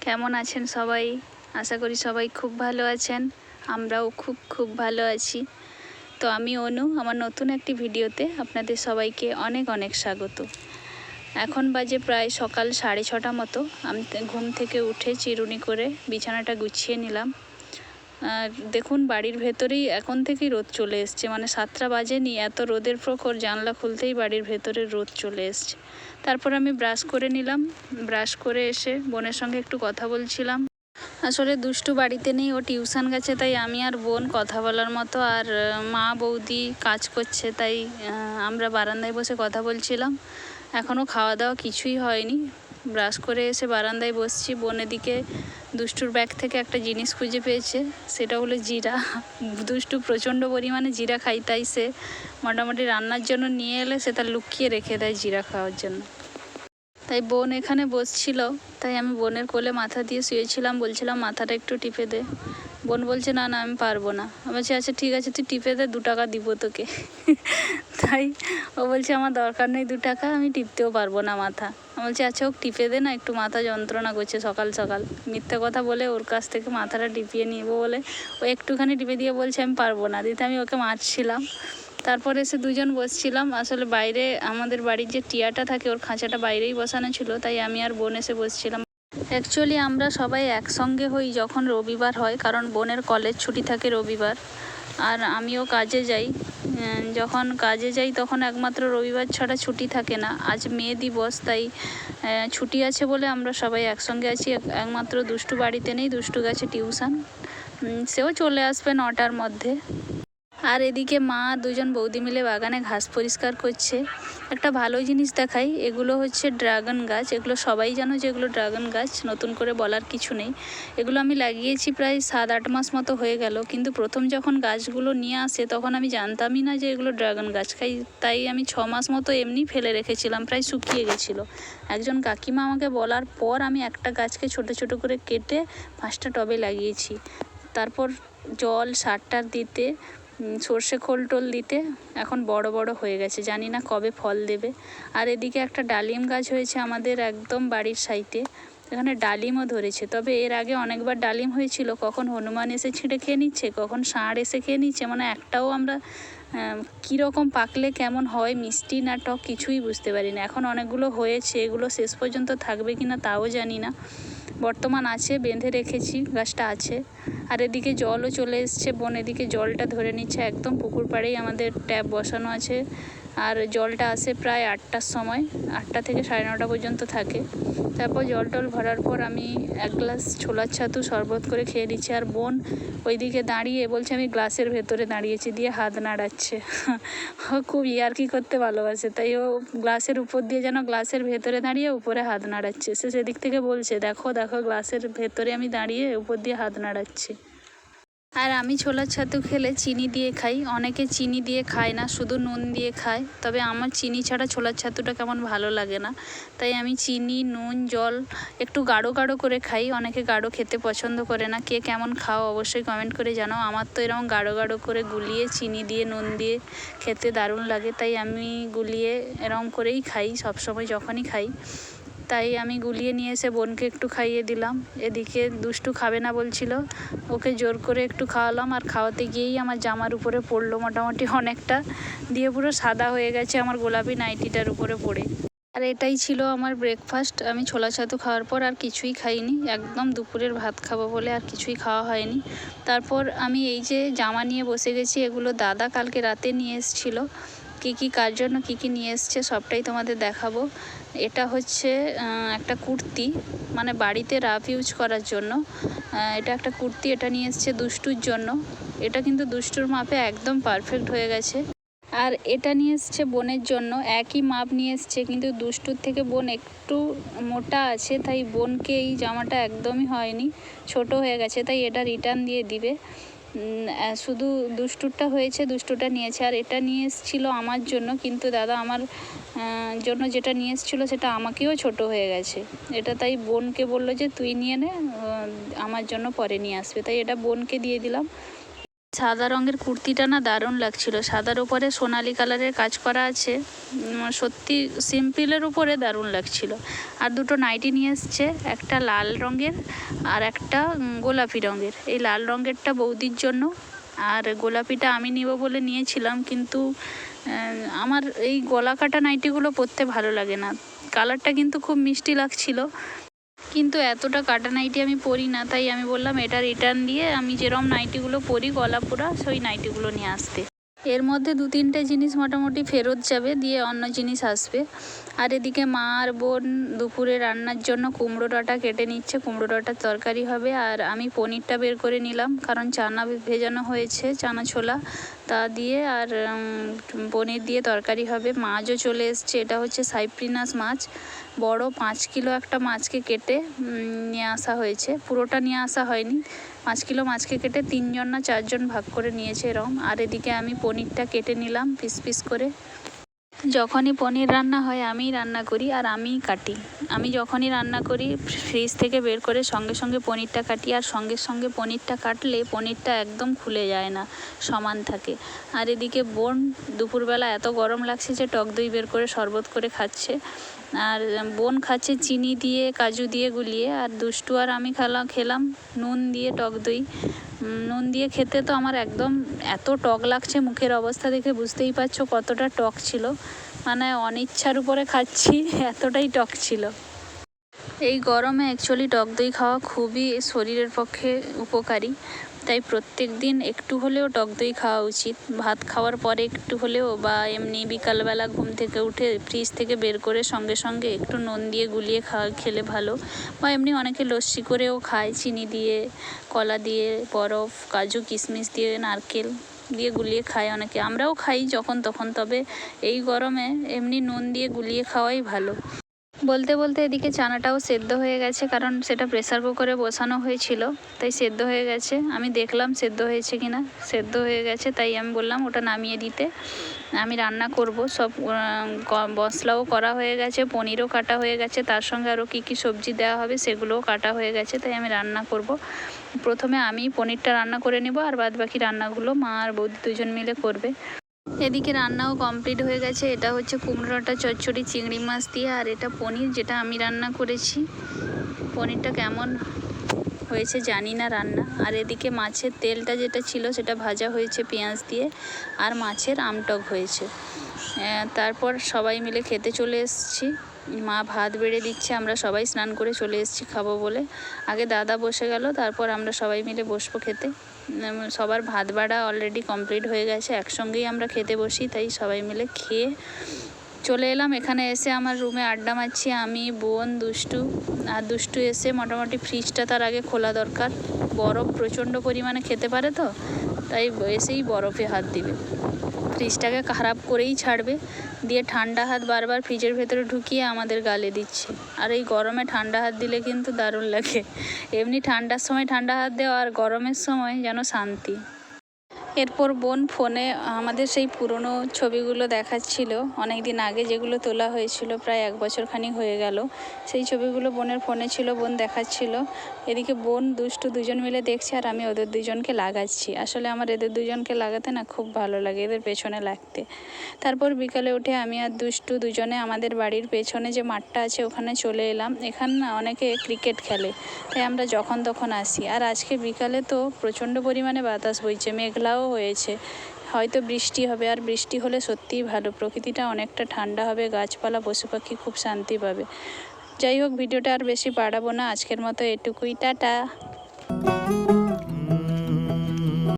কেমন আছেন সবাই? আশা করি সবাই খুব ভালো আছেন। আমরাও খুব খুব ভালো আছি। তো আমি অনু, আমার নতুন একটি ভিডিওতে আপনাদের সবাইকে অনেক অনেক স্বাগত। এখন বাজে প্রায় সকাল সাড়ে ছটা মতো। আমি ঘুম থেকে উঠে চিরুনি করে বিছানাটা গুছিয়ে নিলাম। দেখুন, বাড়ির ভেতরেই এখন থেকেই রোদ চলে এসছে। মানে সাতটা বাজেনি, এত রোদের প্রখর জানলা খুলতেই বাড়ির ভেতরে রোদ চলে এসছে। তারপর আমি ব্রাশ করে নিলাম। ব্রাশ করে এসে বোনের সঙ্গে একটু কথা বলছিলাম। আসলে দুষ্টু বাড়িতে নেই, ও টিউশন গেছে, তাই আমি আর বোন কথা বলার মতো, আর মা বৌদি কাজ করছে, তাই আমরা বারান্দায় বসে কথা বলছিলাম। এখনও খাওয়া দাওয়া কিছুই হয়নি। ব্রাশ করে এসে বারান্দায় বসছি। বনের দিকে দুষ্টুর ব্যাগ থেকে একটা জিনিস খুঁজে পেয়েছে। সেটা হলো জিরা। দুষ্টু প্রচণ্ড পরিমাণে জিরা খাই তাই সে মোটামুটি রান্নার জন্য নিয়ে এলে সে তার লুকিয়ে রেখে দেয় জিরা খাওয়ার জন্য। তাই বোন এখানে বসছিল। তাই আমি বোনের কোলে মাথা দিয়ে শুয়েছিলাম। বলছিলাম, মাথাটা একটু টিপে দে। বোন বলছে, না না, আমি পারব না। আমি বলছি আচ্ছা ঠিক আছে, তুই টিপে দে, দু টাকা দিব তোকে। তাই ও বলছে, আমার দরকার নেই দু টাকা, আমি টিপতেও পারব না মাথা। বলছি আচ্ছা ও টিপে দে না, একটু মাথা যন্ত্রণা করছে সকাল সকাল। মিথ্যে কথা বলে ওর কাছ থেকে মাথাটা টিপিয়ে নিব বলে ও একটুখানি টিপে দিয়ে বলছে, আমি পারব না। দিতে আমি ওকে মারছিলাম। তারপর এসে দুজন বসছিলাম। আসলে বাইরে আমাদের বাড়ির যে টিয়াটা থাকে, ওর খাঁচাটা বাইরেই বসানো ছিল, তাই আমি আর বোন এসে বসছিলাম। অ্যাকচুয়ালি আমরা সবাই একসঙ্গে হই যখন রবিবার হয়, কারণ বোনের কলেজ ছুটি থাকে রবিবার। আর আমিও কাজে যাই। যখন কাজে যাই তখন একমাত্র রবিবার ছাড়া ছুটি থাকে না। আজ মে দিবস, তাই ছুটি আছে বলে আমরা সবাই একসঙ্গে আছি। একমাত্র দুষ্টু বাড়িতে নেই, দুষ্টু গেছে টিউশন। সেও চলে আসবে নটার মধ্যে। আর এদিকে মা দুজন বৌদি মিলে বাগানে ঘাস পরিষ্কার করছে। একটা ভালো জিনিস দেখাই, এগুলো হচ্ছে ড্রাগন গাছ। এগুলো সবাই জানো যে এগুলো ড্রাগন গাছ, নতুন করে বলার কিছু নেই। এগুলো আমি লাগিয়েছি প্রায় সাত আট মাস মতো হয়ে গেল, কিন্তু প্রথম যখন গাছগুলো নিয়ে আসে তখন আমি জানতামই না যে এগুলো ড্রাগন গাছ। খাই, তাই আমি ছ মাস মতো এমনি ফেলে রেখেছিলাম, প্রায় শুকিয়ে গেছিল। একজন কাকিমা আমাকে বলার পর আমি একটা গাছকে ছোট ছোট করে কেটে পাঁচটা টবে লাগিয়েছি। তারপর জল সার টার দিতে সর্ষে খোল টোল দিতে এখন বড় বড় হয়ে গেছে, জানি না কবে ফল দেবে। আর এদিকে একটা ডালিম গাছ হয়েছে আমাদের একদম বাড়ির সাইডে এখানে ডালিমও ধরেছে। তবে এর আগে অনেকবার ডালিম হয়েছিল, কখন হনুমান এসে ছিঁড়ে খেয়ে নিচ্ছে, কখন ষাঁড় এসে খেয়ে নিচ্ছে মানে একটাও আমরা কীরকম পাকলে কেমন হয়, মিষ্টি না টক কিছুই বুঝতে পারি না এখন অনেকগুলো হয়েছে, এগুলো শেষ পর্যন্ত থাকবে কি না তাও জানি না। বর্তমান আছে, বেঁধে রেখেছি, গাছটা আছে। আর এদিকে জলও চলে এসছে, বন এদিকে জলটা ধরে নিচ্ছে, একদম পুকুর পাড়েই আমাদের ট্যাপ বসানো আছে। আর জলটা আসে প্রায় আটটার সময়, আটটা থেকে সাড়ে নটা পর্যন্ত থাকে। তারপর জল টল ভরার পর আমি এক গ্লাস ছোলার ছাতু শরবত করে খেয়ে নিচ্ছি। আর বোন ওইদিকে দাঁড়িয়ে বলছে, আমি গ্লাসের ভেতরে দাঁড়িয়েছি দিয়ে হাত নাড়াচ্ছে। ও খুব ইয়ার্কি করতে ভালোবাসে। তাই ও গ্লাসের উপর দিয়ে যেন গ্লাসের ভেতরে দাঁড়িয়ে উপরে হাত নাড়াচ্ছে। সে সেদিক থেকে বলছে, দেখো দেখো, গ্লাসের ভেতরে আমি দাঁড়িয়ে উপর দিয়ে হাত নাড়াচ্ছি। আর আমি ছোলার ছাতু খেলে চিনি দিয়ে খাই। অনেকে চিনি দিয়ে খায় না, শুধু নুন দিয়ে খায়। তবে আমার চিনি ছাড়া ছোলার ছাতুটা কেমন ভালো লাগে না। তাই আমি চিনি, নুন, জল একটু গাঢ় গাঢ় করে খাই। অনেকে গাঢ় খেতে পছন্দ করে না। কে কেমন খাও অবশ্যই কমেন্ট করে জানাও। আমার তো এরকম গাঢ় গাঢ় করে গুলিয়ে চিনি দিয়ে, নুন দিয়ে খেতে দারুণ লাগে। তাই আমি গুলিয়ে এরকম করেই খাই সবসময় যখনই খাই। তাই আমি গুলিয়ে নিয়ে এসে বোনকে একটু খাইয়ে দিলাম। এদিকে দুষ্টু খাবে না বলছিল। ওকে জোর করে একটু খাওয়ালাম আর খাওয়াতে গিয়েই আমার জামার উপরে পড়ল মোটামুটি অনেকটা। দিয়ে পুরো সাদা হয়ে গেছে আমার গোলাপি নাইটিটার উপরে পড়ে। আর এটাই ছিল আমার ব্রেকফাস্ট আমি ছোলা ছাতু খাওয়ার পর আর কিছুই খাইনি। একদম দুপুরের ভাত খাব বলে আর কিছুই খাওয়া হয়নি। তারপর আমি এই যে জামা নিয়ে বসে গেছি, এগুলো দাদা কালকে রাতে নিয়ে এসেছিল। কী কী কার জন্য কী কী নিয়ে এসছে সবটাই তোমাদের দেখাবো। এটা হচ্ছে একটা কুর্তি মানে বাড়িতে রাফ ইউজ করার জন্য। এটা একটা কুর্তি, এটা নিয়ে এসছে দুষ্টুর জন্য। এটা কিন্তু দুষ্টুর মাপে একদম পারফেক্ট হয়ে গেছে। আর এটা নিয়ে এসছে বোনের জন্য। একই মাপ নিয়ে এসছে, কিন্তু দুষ্টুর থেকে বোন একটু মোটা আছে, তাই বোনকে এই জামাটা একদমই হয়নি। ছোট হয়ে গেছে, তাই এটা রিটার্ন দিয়ে দিবে। শুধু দুষ্টুরটা হয়েছে, দুষ্টুটা নিয়েছে। আর এটা নিয়ে এসেছিল আমার জন্য, কিন্তু দাদা আমার জন্য যেটা নিয়ে এসেছিল সেটা আমাকেও ছোট হয়ে গেছে। এটা তাই বোনকে বলল যে, তুই নিয়ে নে আমার জন্য পরে নিয়ে আসবে। তাই এটা বোনকে দিয়ে দিলাম। সাদা রঙের কুর্তিটা না দারুণ লাগছিল। সাদার উপরে সোনালি কালারের কাজ করা আছে। সত্যি সিম্পলের উপরে দারুণ লাগছিল। আর দুটো নাইটি নিয়ে এসছে, একটা লাল রঙের আর একটা গোলাপি রঙের। এই লাল রঙেরটা বৌদির জন্য। আর গোলাপিটা আমি নিব বলে নিয়েছিলাম, কিন্তু আমার এই গলা কাটা নাইটিগুলো পরতে ভালো লাগে না। কালারটা কিন্তু খুব মিষ্টি লাগছিল। কিন্তু এতটা কাটা নাইটি আমি পরি না, তাই আমি বললাম এটা রিটার্ন দিয়ে আমি যেরম নাইটিগুলো পরি গলা পরা সেই নাইটিগুলো নিয়ে আসতে। এর মধ্যে দু তিনটে জিনিস মোটামুটি ফেরত যাবে, দিয়ে অন্য জিনিস আসবে। আর এদিকে মা আর বোন দুপুরে রান্নার জন্য কুমড়ো ডাঁটা কেটে নিচ্ছে, কুমড়ো ডাঁটার তরকারি হবে। আর আমি পনিরটা বের করে নিলাম, কারণ চানা ভেজানো হয়েছে, চানা ছোলা। তা দিয়ে আর পনির দিয়ে তরকারি হবে। মাছও চলে এসছে, এটা হচ্ছে সাইপ্রিনাস মাছ। বড় পাঁচ কিলো একটা মাছকে কেটে নিয়ে আসা হয়েছে। পুরোটা নিয়ে আসা হয়নি। পাঁচ কিলো মাছকে কেটে তিনজন না চারজন ভাগ করে নিয়েছে এরম আর এদিকে আমি পনিরটা কেটে নিলাম, পিস পিস করে। যখনই পনির রান্না হয়, আমিই রান্না করি আর আমিই কাটি। আমি যখনই রান্না করি, ফ্রিজ থেকে বের করে সঙ্গে সঙ্গে পনিরটা কাটি আর সঙ্গে সঙ্গে পনিরটা কাটলে পনিরটা একদম খুলে যায় না, সমান থাকে। আর এদিকে বোন দুপুরবেলা এত গরম লাগছে যে টক দই বের করে শরবত করে খাচ্ছে। আর বোন খাচ্ছে চিনি দিয়ে, কাজু দিয়ে গুলিয়ে। আর দুষ্টু আর আমি খেলাম খেলাম নুন দিয়ে টক দই। নুন দিয়ে খেতে তো আমার একদম এত টক লাগছে, মুখের অবস্থা দেখে বুঝতেই পারছ কতটা টক ছিল। মানে অনিচ্ছার উপরে খাচ্ছি, এতটাই টক ছিল। এই গরমে অ্যাকচুয়ালি টক দই খাওয়া খুবই শরীরের পক্ষে উপকারী। তাই প্রত্যেক দিন একটু হলেও টক দই খাওয়া উচিত। ভাত খাওয়ার পরে একটু হলেও বা এমনি বিকালবেলা ঘুম থেকে উঠে ফ্রিজ থেকে বের করে সঙ্গে সঙ্গে একটু নুন দিয়ে গুলিয়ে খাওয়া খেলে ভালো। বা এমনি অনেকে লস্যি করেও খায়, চিনি দিয়ে, কলা দিয়ে, বরফ, কাজু, কিশমিশ দিয়ে, নারকেল দিয়ে গুলিয়ে খায় অনেকে। আমরাও খাই যখন তখন, তবে এই গরমে এমনি নুন দিয়ে গুলিয়ে খাওয়াই ভালো। বলতে বলতে এদিকে চানাটাও সেদ্ধ হয়ে গেছে, কারণ সেটা প্রেসার কুকারে বসানো হয়েছিল, তাই সেদ্ধ হয়ে গেছে। আমি দেখলাম সেদ্ধ হয়েছে কি না সেদ্ধ হয়ে গেছে, তাই আমি বললাম ওটা নামিয়ে দিতে। আমি রান্না করব, সব মশলাও করা হয়ে গেছে, পনিরও কাটা হয়ে গেছে, তার সঙ্গে আরও কী কী সবজি দেওয়া হবে সেগুলোও কাটা হয়ে গেছে, তাই আমি রান্না করব। প্রথমে আমি পনিরটা রান্না করে নেব, আর বাদ বাকি রান্নাগুলো মা আর বৌদি দুজন মিলে করবে। এদিকে রান্নাও কমপ্লিট হয়ে গেছে। এটা হচ্ছে কুমড়োটা, চচ্চড়ি, চিংড়ি মাছ দিয়ে আর এটা পনির যেটা আমি রান্না করেছি। পনিরটা কেমন হয়েছে জানি না রান্না। আর এদিকে মাছের তেলটা যেটা ছিল সেটা ভাজা হয়েছে পেঁয়াজ দিয়ে আর মাছের আমটক হয়েছে। তারপর সবাই মিলে খেতে চলে এসেছি। মা ভাত বেড়ে দিচ্ছে, আমরা সবাই স্নান করে চলে এসেছি খাব বলে। আগে দাদা বসে গেল, তারপর আমরা সবাই মিলে বসবো খেতে। সবার ভাত বাড়া অলরেডি কমপ্লিট হয়ে গেছে, একসঙ্গেই আমরা খেতে বসি, তাই সবাই মিলে খেয়ে চলে এলাম। এখানে এসে আমার রুমে আড্ডা মারছি আমি, বোন, দুষ্টু। আর দুষ্টু এসে মোটামুটি ফ্রিজটা তার আগে খোলা দরকার। বরফ প্রচণ্ড পরিমাণে খেতে পারে তো, তাই এসেই বরফে হাত দিবে। ফ্রিজটাকে খারাপ করেই ছাড়বে। দিয়ে ঠান্ডা হাত বারবার ফ্রিজের ভেতরে ঢুকিয়ে আমাদের গালে দিচ্ছে। আর এই গরমে ঠান্ডা হাত দিলে কিন্তু দারুণ লাগে। এমনি ঠান্ডার সময় ঠান্ডা হাত দেওয়া আর গরমের সময় যেন শান্তি। এরপর বোন ফোনে আমাদের সেই পুরনো ছবিগুলো দেখাচ্ছিল অনেক দিন আগে, যেগুলো তোলা হয়েছিল, প্রায় এক বছর খানিক হয়ে গেল। সেই ছবিগুলো বোনের ফোনে ছিল, বোন দেখাচ্ছিল। এদিকে বোন, দুষ্টু দুজন মিলে দেখছে আর আমি ওদের দুজনকে লাগাচ্ছি। আসলে আমার এদের দুজনকে লাগাতে না খুব ভালো লাগে, এদের পেছনে লাগতে। তারপর বিকালে উঠে আমি আর দুষ্টু দুজনে আমাদের বাড়ির পেছনে যে মাঠটা আছে, ওখানে চলে এলাম। এখানে না অনেকে ক্রিকেট খেলে, তাই আমরা যখন তখন আসি। আর আজকে বিকালে তো প্রচণ্ড পরিমাণে বাতাস বইছে, মেঘলাও হয়েছে। হয়তো বৃষ্টি হবে, আর বৃষ্টি হলে সত্যিই ভালো। প্রকৃতিটা অনেকটা ঠান্ডা হবে, গাছপালা পশু পাখি খুব শান্তি পাবে। যাই হোক, ভিডিওটা আর বেশি বাড়াবো না। আজকের মতো এটুকুই। টাটা!